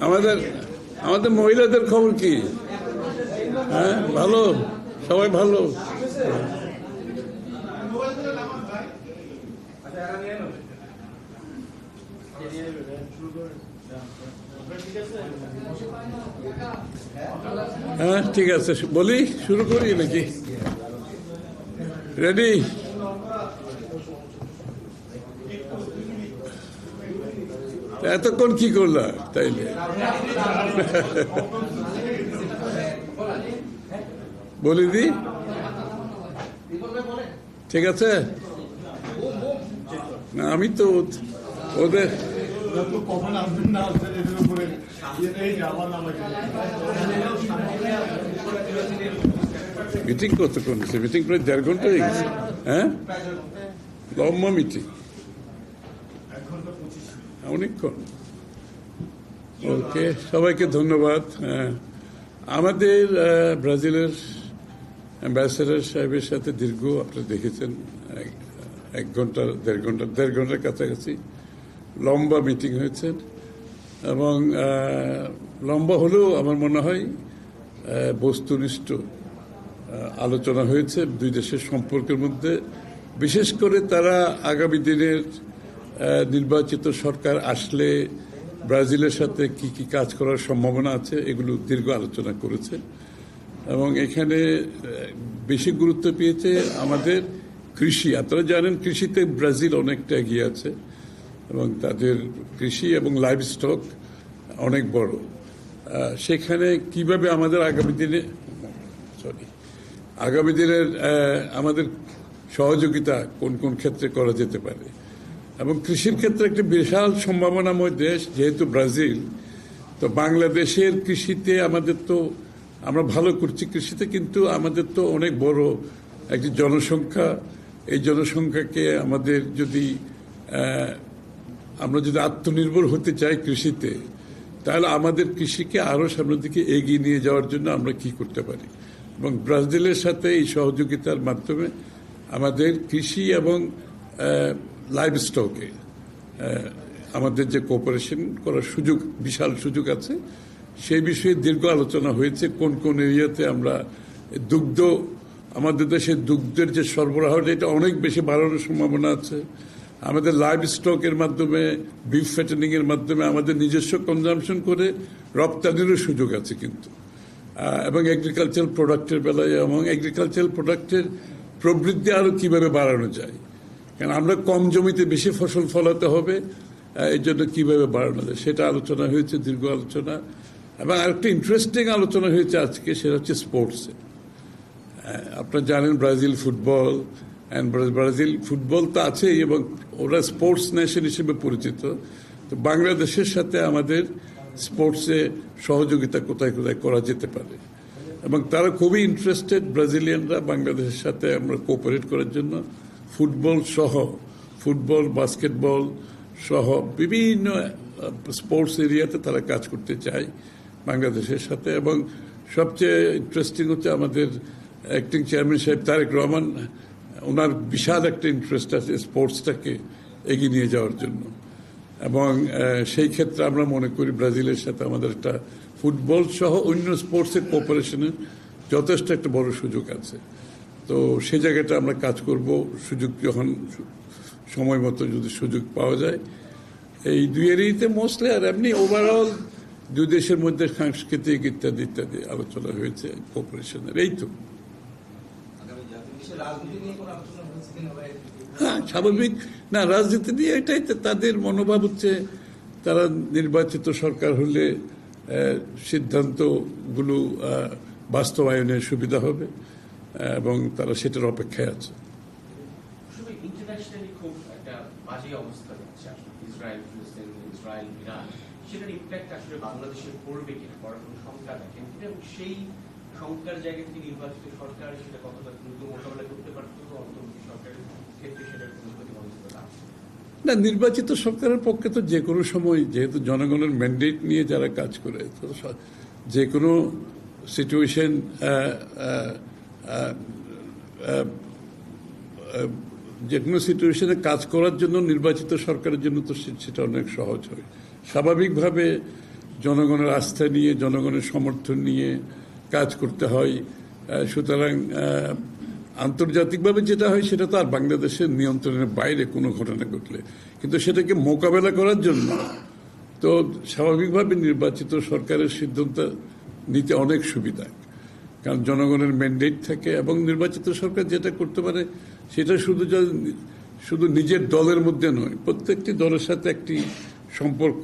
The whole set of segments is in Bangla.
আমাদের আমাদের মহিলাদের খবর কি? হ্যাঁ ভালো? সবাই ভালো? হ্যাঁ ঠিক আছে। বলি, শুরু করি নাকি? রেডি এতক্ষণ কি করলা? তাইলে বলি দি। ঠিক আছে? না, আমি তো ওদের মিটিং কতক্ষণ মিটিং প্রায় দেড় ঘণ্টা হয়ে গেছে। হ্যাঁ? লম্বা মিটিং অনেকক্ষণ ওকে, সবাইকে ধন্যবাদ। আমাদের ব্রাজিলের অ্যাম্বাসেডার সাহেবের সাথে দীর্ঘ আপনি দেখেছেন, এক- ঘণ্টা, দেড় ঘণ্টা, দেড় ঘণ্টার কাছাকাছি লম্বা মিটিং হয়েছে এবং লম্বা হলেও আমার মনে হয় বস্তুনিষ্ঠ আলোচনা হয়েছে দুই দেশের সম্পর্কের মধ্যে বিশেষ করে তারা আগামী দিনের নির্বাচিত সরকার আসলে ব্রাজিলের সাথে কি কি কাজ করার সম্ভাবনা আছে, এগুলো দীর্ঘ আলোচনা করেছে। এবং এখানে বেশি গুরুত্ব পেয়েছে আমাদের কৃষি। আপনারা জানেন, কৃষিতে ব্রাজিল অনেকটা এগিয়ে আছে এবং তাদের কৃষি এবং লাইভ স্টক অনেক বড়। সেখানে কীভাবে আমাদের আগামী দিনে, সরি, আগামী দিনের আমাদের সহযোগিতা কোন কোন ক্ষেত্রে করা যেতে পারে? এবং কৃষির ক্ষেত্রে একটি বিশাল সম্ভাবনাময় দেশ, যেহেতু ব্রাজিল, তো বাংলাদেশের কৃষিতে আমাদের তো, আমরা ভালো করছি কৃষিতে, কিন্তু আমাদের তো অনেক বড় একটি জনসংখ্যা। এই জনসংখ্যাকে আমাদের যদি আমরা যদি আত্মনির্ভর হতে চাই কৃষিতে, তাহলে আমাদের কৃষিকে আরও সামনের দিকে এগিয়ে নিয়ে যাওয়ার জন্য আমরা কি করতে পারি? এবং ব্রাজিলের সাথে এই সহযোগিতার মাধ্যমে আমাদের কৃষি এবং লাইভ স্টকে আমাদের যে কোঅপারেশন করার সুযোগ, বিশাল সুযোগ আছে, সেই বিষয়ে দীর্ঘ আলোচনা হয়েছে, কোন কোন এরিয়াতে আমরা দুগ্ধ, আমাদের দেশে দুগ্ধের যে সরবরাহটা এটা অনেক বেশি বাড়ানোর সম্ভাবনা আছে। আমাদের লাইভ স্টকের মাধ্যমে বিফ ফ্যাটেনিং এর মাধ্যমে আমাদের নিজস্ব কনজামশন করে রপ্তানিরও সুযোগ আছে কিন্তু। এবং এগ্রিকালচারাল প্রোডাক্টের বেলায় এবং এগ্রিকালচারাল প্রোডাক্টের প্রবৃদ্ধি আরও কীভাবে বাড়ানো যায়। কারণ আমরা কম জমিতে বেশি ফসল ফলাতে হবে এই জন্য কীভাবে বাড়ানো যায় সেটা আলোচনা হয়েছে, দীর্ঘ আলোচনা। এবং আরেকটা ইন্টারেস্টিং আলোচনা হয়েছে আজকে, সেটা হচ্ছে স্পোর্টসে আপনারা জানেন Brazil football and Brazil football তো আছেই এবং ওরা স্পোর্টস নেশন হিসেবে পরিচিত। তো বাংলাদেশের সাথে আমাদের স্পোর্টসে সহযোগিতা কোথায় কোথায় করা যেতে পারে? এবং তারা খুবই ইন্টারেস্টেড ব্রাজিলিয়ানরা বাংলাদেশের সাথে আমরা কোঅপারেট করার জন্য। ফুটবল সহ, ফুটবল, বাস্কেটবল সহ বিভিন্ন স্পোর্টস এরিয়াতে তারা কাজ করতে চায় বাংলাদেশের সাথে। এবং সবচেয়ে ইন্টারেস্টিং হচ্ছে আমাদের অ্যাক্টিং চেয়ারম্যান সাহেব তারেক রহমান, ওনার বিশাল একটা ইন্টারেস্ট আছে স্পোর্টসটাকে এগিয়ে নিয়ে যাওয়ার জন্য। এবং সেই ক্ষেত্রে আমরা মনে করি ব্রাজিলের সাথে আমাদের একটা ফুটবল সহ অন্য স্পোর্টসের কোঅপারেশনের যথেষ্ট একটা বড় সুযোগ আছে। তো সে জায়গাটা আমরা কাজ করব। সুযোগ যখন সময় মতো যদি সুযোগ পাওয়া যায়। এই দুই এরিয়াতে মোস্টলি আর এমনি ওভারঅল দুই দেশের মধ্যে সাংস্কৃতিক ইত্যাদি ইত্যাদি আলোচনা হয়েছে কোঅপারেশনের এই তো। হ্যাঁ স্বাভাবিক। না রাজনীতি নিয়ে এটাই তো তাদের মনোভাব হচ্ছে তারা নির্বাচিত সরকার হলে সিদ্ধান্তগুলো বাস্তবায়নের সুবিধা হবে। এবং তারা সেটার অপেক্ষায় আছে। না নির্বাচিত সরকারের পক্ষে তো যে কোনো সময় যেহেতু জনগণের ম্যান্ডেট নিয়ে যারা কাজ করে তো যে কোনো সিচুয়েশন যে কোনো সিচুয়েশনে কাজ করার জন্য নির্বাচিত সরকারের জন্য তো সেটা অনেক সহজ হয়। স্বাভাবিকভাবে জনগণের আস্থা নিয়ে, জনগণের সমর্থন নিয়ে কাজ করতে হয়। সুতরাং আন্তর্জাতিকভাবে যেটা হয় সেটা তো আর বাংলাদেশের নিয়ন্ত্রণের বাইরে কোনো ঘটনা ঘটলে। কিন্তু সেটাকে মোকাবেলা করার জন্য তো স্বাভাবিকভাবে নির্বাচিত সরকারের সিদ্ধান্ত নিতে অনেক সুবিধা। কারণ জনগণের ম্যান্ডেট থাকে এবং নির্বাচিত সরকার যেটা করতে পারে সেটা শুধু শুধু নিজের দলের মধ্যে নয়, প্রত্যেকটি দলের সাথে একটি সম্পর্ক,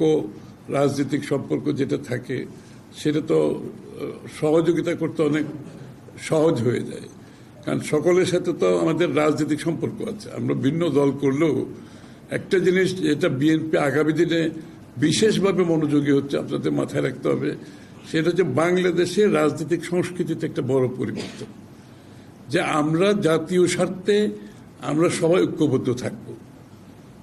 রাজনৈতিক সম্পর্ক যেটা থাকে, সেটা তো সহযোগিতা করতে অনেক সহজ হয়ে যায়। কারণ সকলের সাথে তো আমাদের রাজনৈতিক সম্পর্ক আছে। আমরা ভিন্ন দল করলেও একটা জিনিস যেটা বিএনপি আগামী দিনে বিশেষভাবে মনোযোগী হচ্ছে, আপনাদের মাথায় রাখতে হবে সেটা হচ্ছে বাংলাদেশের রাজনৈতিক সংস্কৃতিতে একটা বড় পরিবর্তন। যে আমরা জাতীয় স্বার্থে আমরা সবাই ঐক্যবদ্ধ থাকব।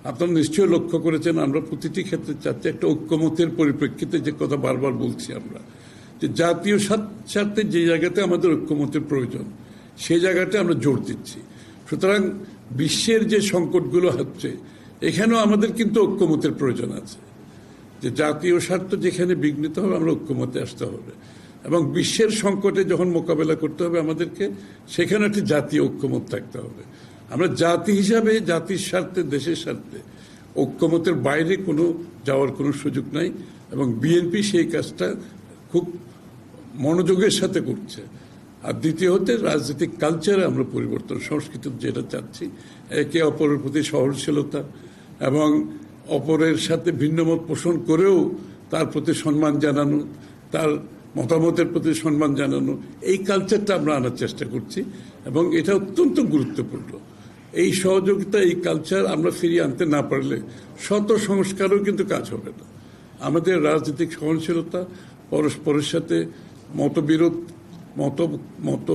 আপনারা নিশ্চয়ই লক্ষ্য করেছেন, আমরা প্রতিটি ক্ষেত্রে চাচ্ছি একটা ঐক্যমতের পরিপ্রেক্ষিতে যে কথা বারবার বলছি আমরা, যে জাতীয় স্বার্থ- স্বার্থে যে জায়গাতে আমাদের ঐক্যমতের প্রয়োজন সেই জায়গাতে আমরা জোর দিচ্ছি। সুতরাং বিশ্বের যে সংকটগুলো হচ্ছে, এখানেও আমাদের কিন্তু ঐক্যমতের প্রয়োজন আছে। যে জাতীয় স্বার্থ যেখানে বিঘ্নিত হবে, আমরা ঐক্যমতে আসতে হবে। এবং বিশ্বের সংকটে যখন মোকাবেলা করতে হবে আমাদেরকে, সেখানে একটি জাতীয় ঐক্যমত থাকতে হবে। আমরা জাতি হিসাবে, জাতির স্বার্থে, দেশের স্বার্থে ঐক্যমতের বাইরে কোনো যাওয়ার কোনো সুযোগ নাই এবং বিএনপি সেই কাজটা খুব মনোযোগের সাথে করছে। আর দ্বিতীয় হচ্ছে রাজনৈতিক কালচারে আমরা পরিবর্তন সংস্কৃতি যেটা চাচ্ছি, একে অপরের প্রতি সহনশীলতা এবং অপরের সাথে ভিন্নমত পোষণ করেও তার প্রতি সম্মান জানানো, তার মতামতের প্রতি সম্মান জানানো, এই কালচারটা আমরা আনার চেষ্টা করছি এবং এটা অত্যন্ত গুরুত্বপূর্ণ। এই সহযোগিতা, এই কালচার আমরা ফিরিয়ে আনতে না পারলে শত সংস্কারও কিন্তু কাজ হবে না। আমাদের রাজনৈতিক সহনশীলতা, পরস্পরের সাথে মতবিরোধ, মত মত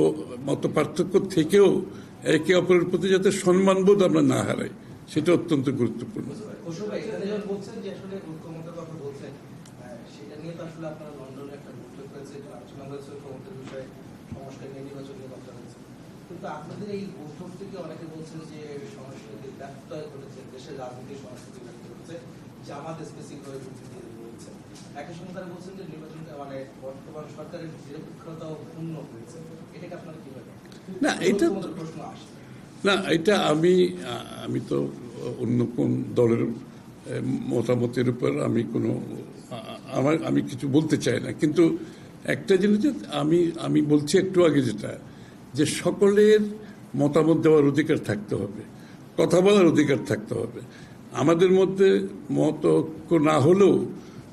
মত পার্থক্য থেকেও একে অপরের প্রতি যাতে সম্মানবোধ আমরা না হারাই। সেটা অত্যন্ত গুরুত্বপূর্ণ। কিন্তু আপনাদের এই থেকে অনেকে বলছেন যে সংস্কৃতির ব্যত্যয় ঘটেছে দেশের সংস্কৃতি হচ্ছে জামাত বলছেন একই সঙ্গে তারা বলছেন যে নির্বাচনটা মানে বর্তমান সরকারের নিরপেক্ষতাও ক্ষুণ্ণ হয়েছে। এটাকে আপনারা কীভাবে না, এটা প্রশ্ন আসছে। না, এটা আমি আমি তো অন্য কোন দলের মতামতের উপর আমি কোনো আমার, আমি কিছু বলতে চাই না। কিন্তু একটা জিনিস আমি আমি বলছি একটু আগে যেটা, যে সকলের মতামত দেওয়ার অধিকার থাকতে হবে, কথা বলার অধিকার থাকতে হবে। আমাদের মধ্যে মত না হলেও,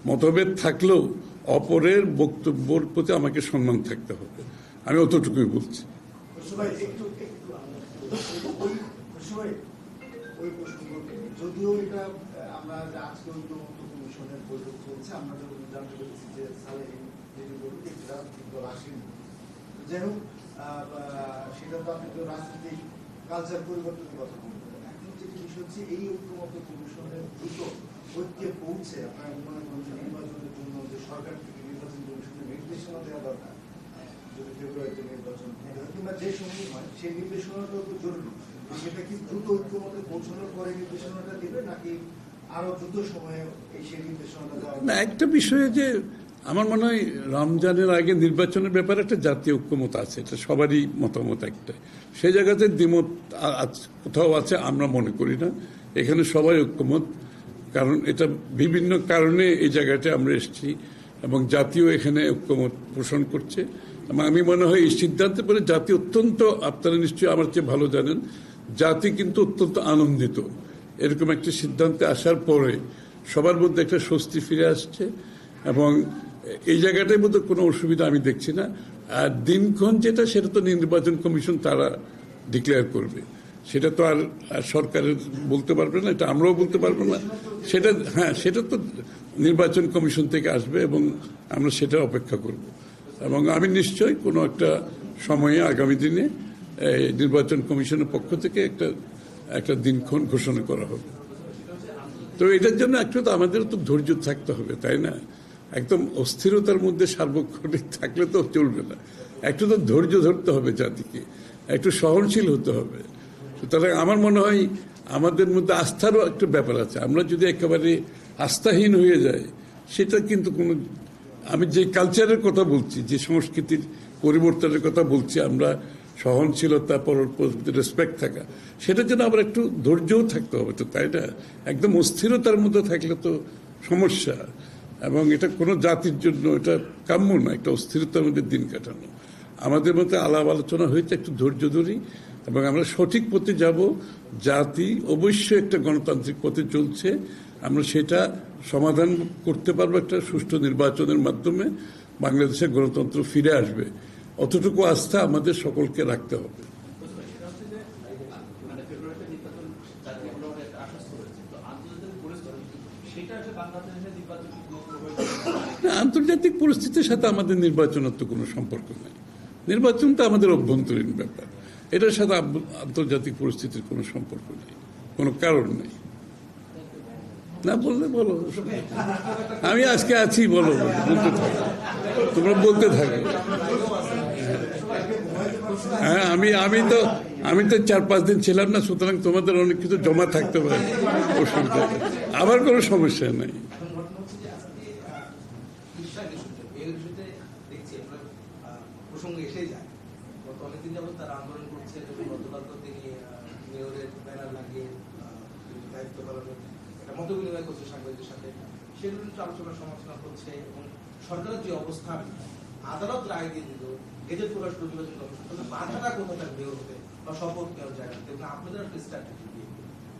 মতভেদ থাকলেও অপরের বক্তব্যর প্রতি আমাকে সম্মান থাকতে হবে। আমি অতটুকুই বলছি। ওই ওই যদিও এটা আমরা আজকে কমিশনের বৈঠক চলছে, আমরা যখন জানতে পেরেছি যে আসেনি। যাই হোক সেটা তো আপনি তো রাজনৈতিক কালচার পরিবর্তনের কথা বলবেন এখন যেটি বিষয় হচ্ছে, এই ঐক্যমত্য কমিশনের দ্রুত ঐক্যে পৌঁছে আপনারা মনে করেন নির্বাচনের জন্য যে সরকার থেকে নির্বাচন কমিশনের নির্দেশনা দেওয়া দরকার না, একটা বিষয়ে যে আমার মনে হয় রমজানের আগে নির্বাচনের ব্যাপারে একটা জাতীয় ঐক্যমত আছে, এটা সবারই মতামত একটা। সেই জায়গাতে দ্বিমত কোথাও আছে, আমরা মনে করি না। এখানে সবাই ঐক্যমত, কারণ এটা বিভিন্ন কারণে এই জায়গাটা আমরা এসেছি এবং জাতীয় এখানে ঐক্যমত পোষণ করছে। আমি মনে হয় এই সিদ্ধান্তে পরে জাতি অত্যন্ত, আপনারা নিশ্চয়ই আমার চেয়ে ভালো জানেন, জাতি কিন্তু অত্যন্ত আনন্দিত। এরকম একটা সিদ্ধান্তে আসার পরে সবার মধ্যে একটা স্বস্তি ফিরে আসছে এবং এই জায়গাটার মধ্যে কোনো অসুবিধা আমি দেখছি না। আর দিনক্ষণ যেটা, সেটা তো নির্বাচন কমিশন তারা ডিক্লেয়ার করবে। সেটা তো আর আর সরকারের বলতে পারবে না, এটা আমরাও বলতে পারব না। সেটা হ্যাঁ সেটা তো নির্বাচন কমিশন থেকে আসবে এবং আমরা সেটা অপেক্ষা করব। এবং আমি নিশ্চয়ই কোনো একটা সময়ে আগামী দিনে নির্বাচন কমিশনের পক্ষ থেকে একটা একটা দিনক্ষণ ঘোষণা করা হবে। তো এটার জন্য একটু তো আমাদের তো ধৈর্য থাকতে হবে, তাই না? একদম অস্থিরতার মধ্যে সার্বক্ষণিক থাকলে তো চলবে না। একটু তো ধৈর্য ধরতে হবে জাতিকে, একটু সহনশীল হতে হবে। সুতরাং আমার মনে হয় আমাদের মধ্যে আস্থারও একটা ব্যাপার আছে। আমরা যদি একেবারে আস্থাহীন হয়ে যাই, সেটা কিন্তু কোনো আমি যে কালচারের কথা বলছি, যে সংস্কৃতির পরিবর্তনের কথা বলছি, আমরা সহনশীলতা প্রতি রেসপেক্ট থাকা সেটার জন্য আবার একটু ধৈর্যও থাকতে হবে তো, তাই না? একদম অস্থিরতার মধ্যে থাকলে তো সমস্যা। এবং এটা কোনো জাতির জন্য, এটা কাম্য না, একটা অস্থিরতার মধ্যে দিন কাটানো। আমাদের মধ্যে আলাপ আলোচনা হয়েছে, একটু ধৈর্য ধরি, এবং আমরা সঠিক পথে যাব। জাতি অবশ্যই একটা গণতান্ত্রিক পথে চলছে। আমরা সেটা সমাধান করতে পারব একটা সুষ্ঠু নির্বাচনের মাধ্যমে, বাংলাদেশের গণতন্ত্র ফিরে আসবে। অতটুকু আস্থা আমাদের সকলকে রাখতে হবে। আন্তর্জাতিক পরিস্থিতির সাথে আমাদের নির্বাচনের তো কোনো সম্পর্ক নেই। নির্বাচন তো আমাদের অভ্যন্তরীণ ব্যাপার। এটার সাথে আন্তর্জাতিক পরিস্থিতির কোনো সম্পর্ক নেই। কোনো কারণ নেই। না বললে বলো। আমি আজকে আছি বলো। বলতে থাকো তোমরা বলতে থাকো। হ্যাঁ আমি আমি তো আমি তো চার পাঁচ দিন ছিলাম না, সুতরাং তোমাদের অনেক কিছু জমা থাকতে পারে। অসুবিধা আবার কোনো সমস্যা নেই এখন ঘটনা হচ্ছে যে আজকে আহ, ইসরায়েল ইস্যুতে এই ইস্যুতে দেখছি আমরা আহ, প্রসঙ্গ এসেই যায় গত অনেকদিন যাবত তারা আন্দোলন করছে এবং গতকাল তো তিনি আহ, মেয়রের ব্যানার লাগিয়ে আহ, তিনি দায়িত্ব পালনের একটা মত বিনিময় করছে সাংবাদিকদের সাথে, সেগুলো নিয়ে আলোচনা সমালোচনা করছে এবং সরকারের যে অবস্থান আদালত রায় দিয়ে দিল, গেজেট প্রকাশ করে নির্বাচন কমিশন বাধাটা তার মেয়র হতে বা শপথ নেওয়ার জায়গাতে আপনাদের একটা স্ট্র্যাটেজি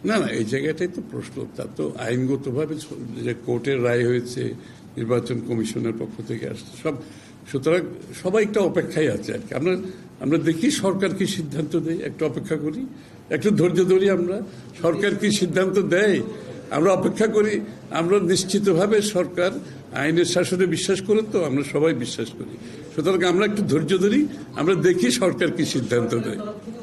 না না, এই জায়গাটাই তো প্রশ্ন। তা তো আইনগতভাবে যে কোর্টের রায় হয়েছে, নির্বাচন কমিশনের পক্ষ থেকে আসছে, সব, সুতরাং সবাই একটা অপেক্ষায় আছে আর কি। আমরা আমরা দেখি সরকার কি সিদ্ধান্ত দেয়, একটা অপেক্ষা করি, একটু ধৈর্য ধরি আমরা। সরকার কি সিদ্ধান্ত দেয় আমরা অপেক্ষা করি, আমরা নিশ্চিতভাবে সরকার আইনের শাসনে বিশ্বাস করে তো, আমরা সবাই বিশ্বাস করি। সুতরাং আমরা একটু ধৈর্য ধরি, আমরা দেখি সরকার কি সিদ্ধান্ত দেয়।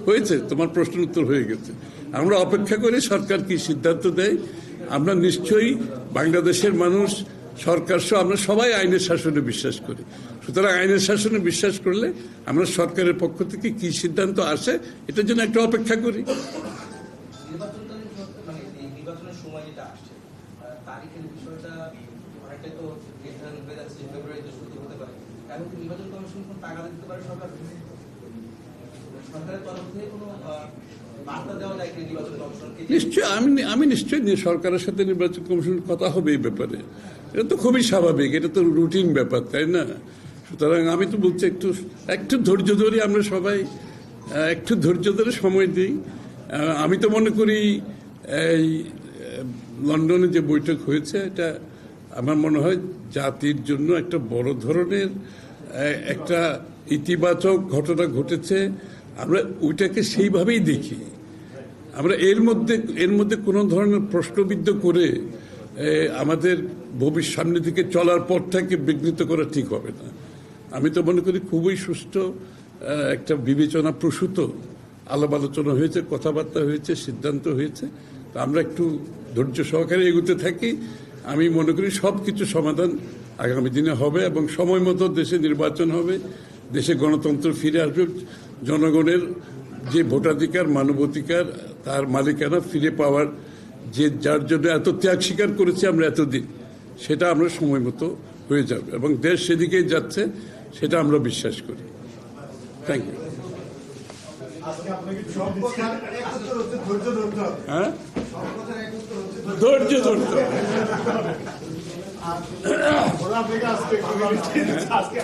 হয়েছে? তোমার প্রশ্ন উত্তর হয়ে গেছে। আমরা অপেক্ষা করি সরকার কি সিদ্ধান্ত দেয়। আমরা নিশ্চয়ই বাংলাদেশের মানুষ, সরকার সহ আমরা সবাই আইনের শাসনে বিশ্বাস করি। সুতরাং আইনের শাসনে বিশ্বাস করলে আমরা সরকারের পক্ষ থেকে কি সিদ্ধান্ত আসে, এটার জন্য একটা অপেক্ষা করি। কমিশন নিশ্চয় আমি আমি নিশ্চয়ই সরকারের সাথে নির্বাচন কমিশনের কথা হবে এই ব্যাপারে। এটা তো খুবই স্বাভাবিক, এটা তো রুটিন ব্যাপার, তাই না? সুতরাং আমি তো বলছি একটু একটু ধৈর্য ধরে আমরা সবাই একটু ধৈর্য ধরে সময় দিই। আমি তো মনে করি এই লন্ডনে যে বৈঠক হয়েছে, এটা আমার মনে হয় জাতির জন্য একটা বড় ধরনের একটা ইতিবাচক ঘটনা ঘটেছে। আমরা ওইটাকে সেইভাবেই দেখি। আমরা এর মধ্যে এর মধ্যে কোনো ধরনের প্রশ্নবিদ্ধ করে আমাদের ভবিষ্যৎ সামনে দিকে চলার পথটাকে বিঘ্নিত করা ঠিক হবে না। আমি তো মনে করি খুবই আহ, একটা বিবেচনা প্রসূত আলাপ আলোচনা হয়েছে কথাবার্তা হয়েছে সিদ্ধান্ত হয়েছে। তা আমরা একটু ধৈর্য সহকারে এগোতে থাকি। আমি মনে করি সব কিছু সমাধান আগামী দিনে হবে এবং সময় মতো দেশে নির্বাচন হবে দেশে গণতন্ত্র ফিরে আসবে জনগণের যে ভোটাধিকার মানবাধিকার তার মালিকানা ফিরে পাওয়ার যে যার জন্য এত ত্যাগ স্বীকার করেছি আমরা এতদিন সেটা আমরা সময় মতো হয়ে যাবে এবং দেশ সেদিকেই যাচ্ছে সেটা আমরা বিশ্বাস করি। থ্যাংক ইউ হ্যাঁ? এক উত্তর হচ্ছে ধৈর্য ধরতে হবে। ওরা থেকে আজকে